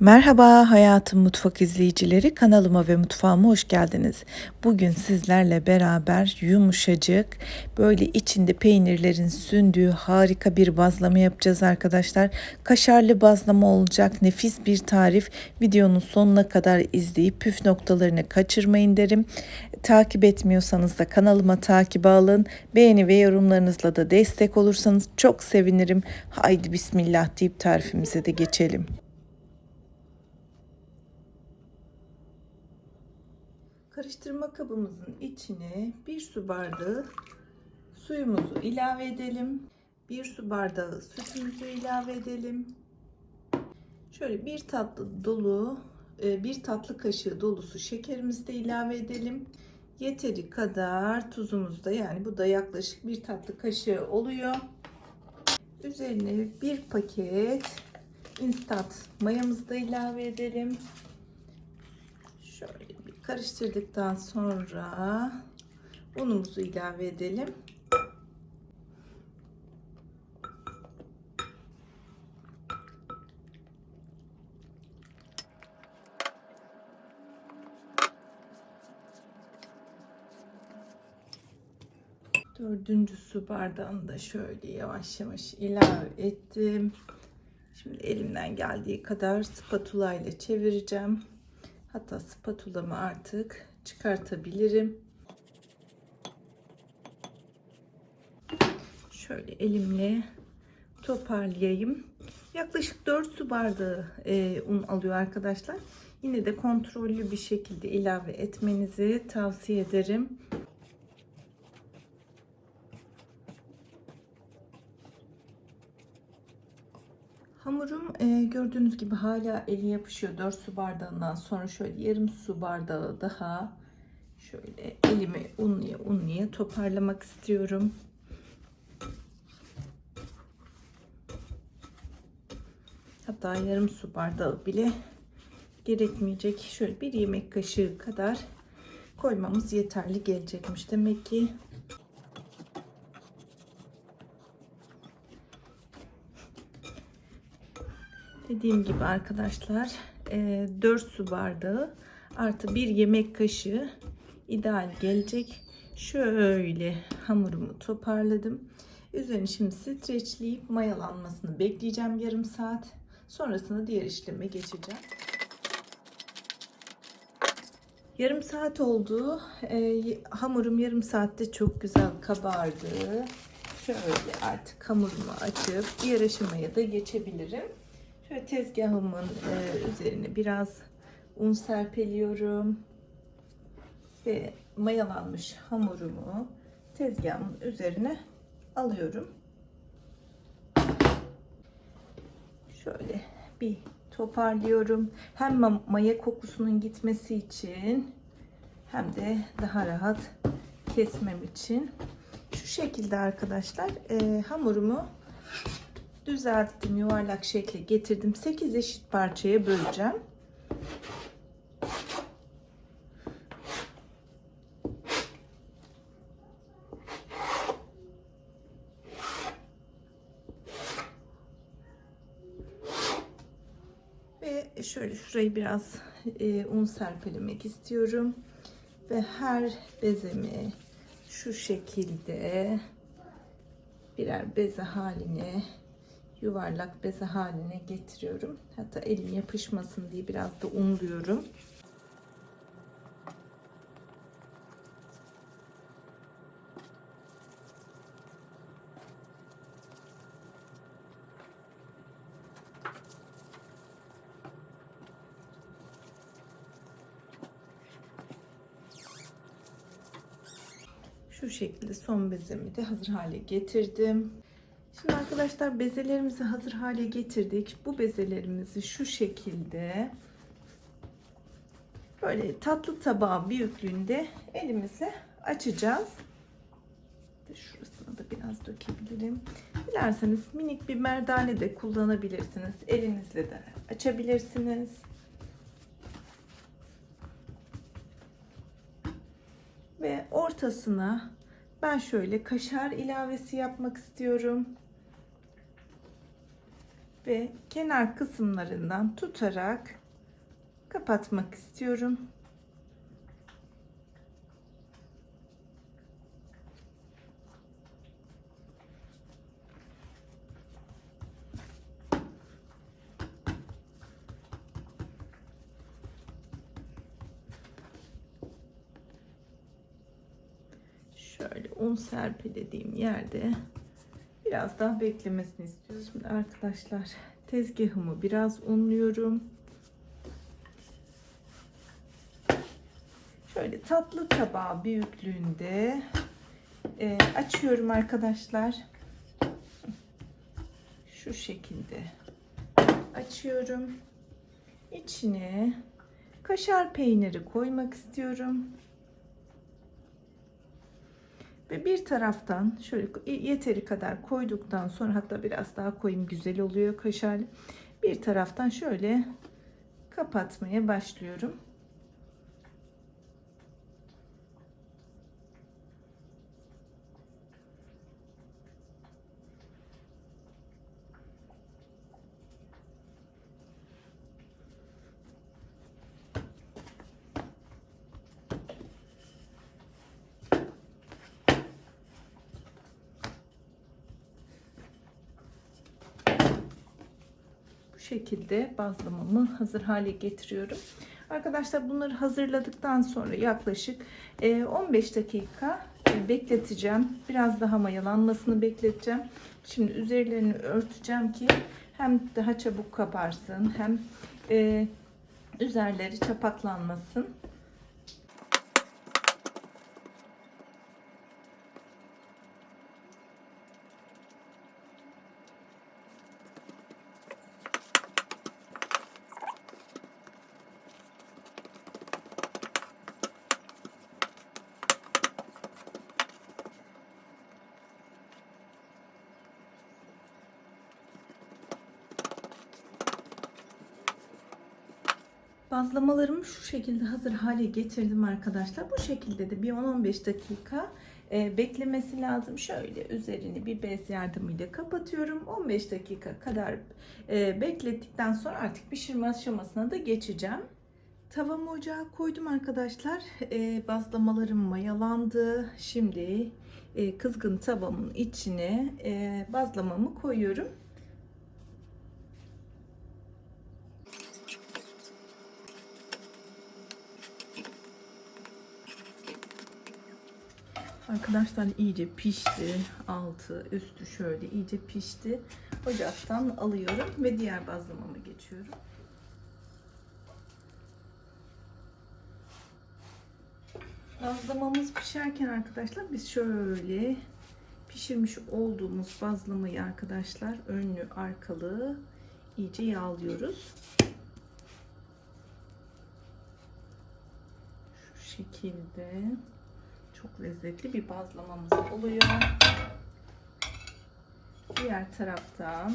Merhaba Hayatım Mutfak izleyicileri kanalıma ve mutfağıma hoş geldiniz. Bugün sizlerle beraber yumuşacık böyle içinde peynirlerin sündüğü harika bir bazlama yapacağız arkadaşlar. Kaşarlı bazlama olacak nefis bir tarif. Videonun sonuna kadar izleyip püf noktalarını kaçırmayın derim. Takip etmiyorsanız da kanalıma takip alın. Beğeni ve yorumlarınızla da destek olursanız çok sevinirim. Haydi bismillah deyip tarifimize de geçelim. Karıştırma kabımızın içine bir su bardağı suyumuzu ilave edelim. Bir su bardağı sütümüzü ilave edelim. Şöyle bir tatlı dolu, e, bir tatlı kaşığı dolusu şekerimizi de ilave edelim. Yeteri kadar tuzumuz da yani bu da yaklaşık bir tatlı kaşığı oluyor. Üzerine bir paket instant mayamızı da ilave edelim. Şöyle karıştırdıktan sonra unumuzu ilave edelim. Dördüncü su bardağını da şöyle yavaş yavaş ilave ettim. Şimdi elimden geldiği kadar spatula ile çevireceğim. Hatta spatulamı artık çıkartabilirim. Şöyle elimle toparlayayım. Yaklaşık 4 su bardağı e, un alıyor arkadaşlar. Yine de kontrollü bir şekilde ilave etmenizi tavsiye ederim. Hamurum e, gördüğünüz gibi hala eli yapışıyor. 4 su bardağından sonra şöyle yarım su bardağı daha şöyle elimi unluya unluya toparlamak istiyorum. Hatta yarım su bardağı bile gerekmeyecek. Şöyle bir yemek kaşığı kadar koymamız yeterli gelecekmiş demek ki. Dediğim gibi arkadaşlar 4 su bardağı artı bir yemek kaşığı ideal gelecek. Şöyle hamurumu toparladım. Üzerini şimdi streçleyip mayalanmasını bekleyeceğim yarım saat. Sonrasında diğer işleme geçeceğim. Yarım saat oldu. E, hamurum yarım saatte çok güzel kabardı. Şöyle artık hamurumu açıp diğer aşamaya da geçebilirim. Şöyle tezgahımın e, üzerine biraz un serpeliyorum. Ve mayalanmış hamurumu tezgahımın üzerine alıyorum. Şöyle bir toparlıyorum. Hem maya kokusunun gitmesi için hem de daha rahat kesmem için. Şu şekilde arkadaşlar e, hamurumu düzelttim yuvarlak şekle getirdim. 8 eşit parçaya böleceğim. Ve şöyle şurayı biraz e, un serpelemek istiyorum. Ve her bezemi şu şekilde birer beze haline yuvarlak beze haline getiriyorum. Hatta elim yapışmasın diye biraz da unluyorum. Şu şekilde son bezemi de hazır hale getirdim. Şimdi arkadaşlar bezelerimizi hazır hale getirdik. Bu bezelerimizi şu şekilde böyle tatlı tabağı büyüklüğünde elimizle açacağız. Şurasını da biraz dökebilirim. Dilerseniz minik bir merdane de kullanabilirsiniz. Elinizle de açabilirsiniz. Ve ortasına ben şöyle kaşar ilavesi yapmak istiyorum ve kenar kısımlarından tutarak kapatmak istiyorum. Şöyle un serpilediğim yerde biraz daha beklemesini istiyoruz. Şimdi arkadaşlar tezgahımı biraz unluyorum. Şöyle tatlı tabağı büyüklüğünde e, açıyorum arkadaşlar. Şu şekilde açıyorum. İçine kaşar peyniri koymak istiyorum. Ve bir taraftan şöyle yeteri kadar koyduktan sonra hatta biraz daha koyayım güzel oluyor kaşarlı. Bir taraftan şöyle kapatmaya başlıyorum. Şekilde bazlamamı hazır hale getiriyorum. Arkadaşlar bunları hazırladıktan sonra yaklaşık e, 15 dakika e, bekleteceğim. Biraz daha mayalanmasını bekleteceğim. Şimdi üzerlerini örteceğim ki hem daha çabuk kabarsın hem e, üzerleri çapaklanmasın. Bazlamalarımı şu şekilde hazır hale getirdim arkadaşlar. Bu şekilde de bir 10-15 dakika e, beklemesi lazım. Şöyle üzerini bir bez yardımıyla kapatıyorum. 15 dakika kadar e, beklettikten sonra artık pişirme aşamasına da geçeceğim. Tavamı ocağa koydum arkadaşlar. E, bazlamalarım mayalandı. Şimdi e, kızgın tavamın içine e, bazlamamı koyuyorum. Arkadaşlar iyice pişti. Altı, üstü şöyle iyice pişti. Ocaktan alıyorum ve diğer bazlamama geçiyorum. Bazlamamız pişerken arkadaşlar biz şöyle pişirmiş olduğumuz bazlamayı arkadaşlar önlü arkalı iyice yağlıyoruz. Şu şekilde çok lezzetli bir bazlamamız oluyor. Diğer taraftan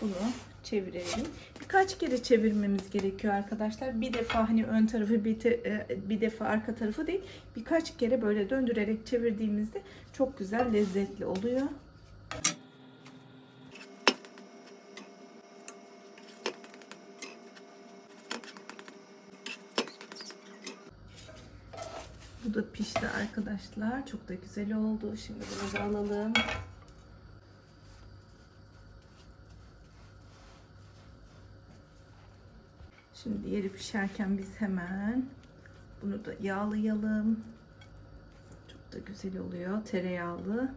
bunu çevirelim. Birkaç kere çevirmemiz gerekiyor arkadaşlar. Bir defa hani ön tarafı bir, te, e, bir defa arka tarafı değil. Birkaç kere böyle döndürerek çevirdiğimizde çok güzel lezzetli oluyor. Bu da pişti arkadaşlar. Çok da güzel oldu. Şimdi bunu da alalım. Şimdi diğeri pişerken biz hemen bunu da yağlayalım. Çok da güzel oluyor. Tereyağlı.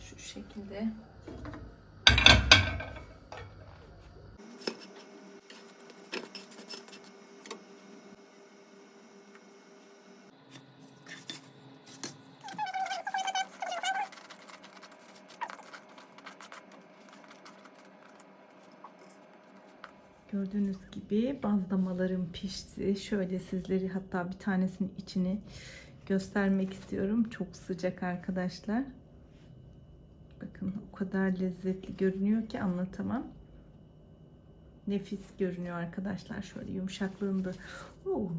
Şu şekilde. Gördüğünüz gibi bazlamalarım pişti. Şöyle sizleri hatta bir tanesinin içini göstermek istiyorum. Çok sıcak arkadaşlar. Bakın o kadar lezzetli görünüyor ki anlatamam. Nefis görünüyor arkadaşlar. Şöyle yumuşaklığında. Oo,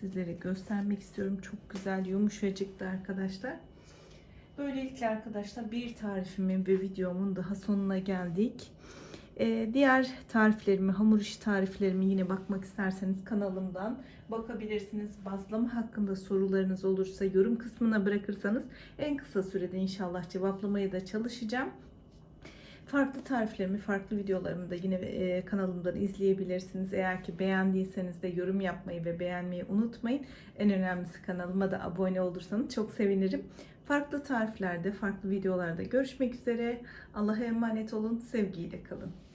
sizlere göstermek istiyorum. Çok güzel yumuşacıktı arkadaşlar. Böylelikle arkadaşlar bir tarifimin ve videomun daha sonuna geldik. Ee, diğer tariflerimi, hamur işi tariflerimi yine bakmak isterseniz kanalımdan bakabilirsiniz. Bazlama hakkında sorularınız olursa yorum kısmına bırakırsanız en kısa sürede inşallah cevaplamaya da çalışacağım. Farklı tariflerimi, farklı videolarımı da yine e, kanalımdan izleyebilirsiniz. Eğer ki beğendiyseniz de yorum yapmayı ve beğenmeyi unutmayın. En önemlisi kanalıma da abone olursanız çok sevinirim. Farklı tariflerde, farklı videolarda görüşmek üzere. Allah'a emanet olun, sevgiyle kalın.